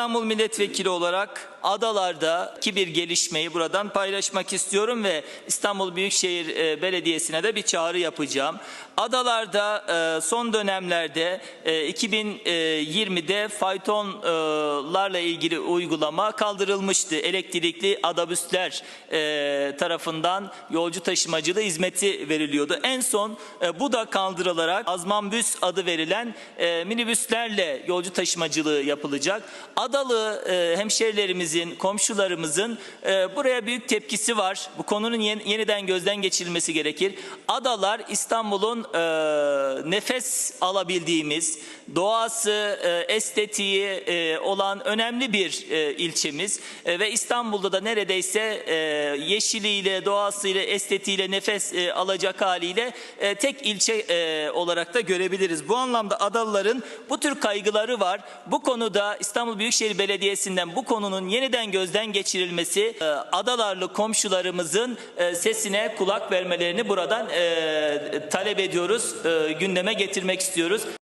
İstanbul Milletvekili olarak adalardaki bir gelişmeyi buradan paylaşmak istiyorum ve İstanbul Büyükşehir e, Belediyesi'ne de bir çağrı yapacağım. Adalarda e, son dönemlerde e, 2020'de faytonlarla ilgili uygulama kaldırılmıştı. Elektrikli adabüsler e, tarafından yolcu taşımacılığı hizmeti veriliyordu. En son e, bu da kaldırılarak Azmanbüs adı verilen e, minibüslerle yolcu taşımacılığı yapılacak. Adalı e, hemşerilerimizin, komşularımızın e, buraya büyük tepkisi var. Bu konunun yen- yeniden gözden geçirilmesi gerekir. Adalar İstanbul'un e, nefes alabildiğimiz, doğası, e, estetiği e, olan önemli bir e, ilçemiz E, ve İstanbul'da da neredeyse e, yeşiliyle, doğasıyla, estetiğiyle nefes e, alacak haliyle e, tek ilçe e, olarak da görebiliriz. Bu anlamda Adalıların bu tür kaygıları var. Bu konuda İstanbul Büyükşehir Belediyesi'nden bu konunun yeniden gözden geçirilmesi, e, Adalarlı komşularımızın e, sesine kulak vermelerini buradan e, talep ediyoruz, gündeme getirmek istiyoruz.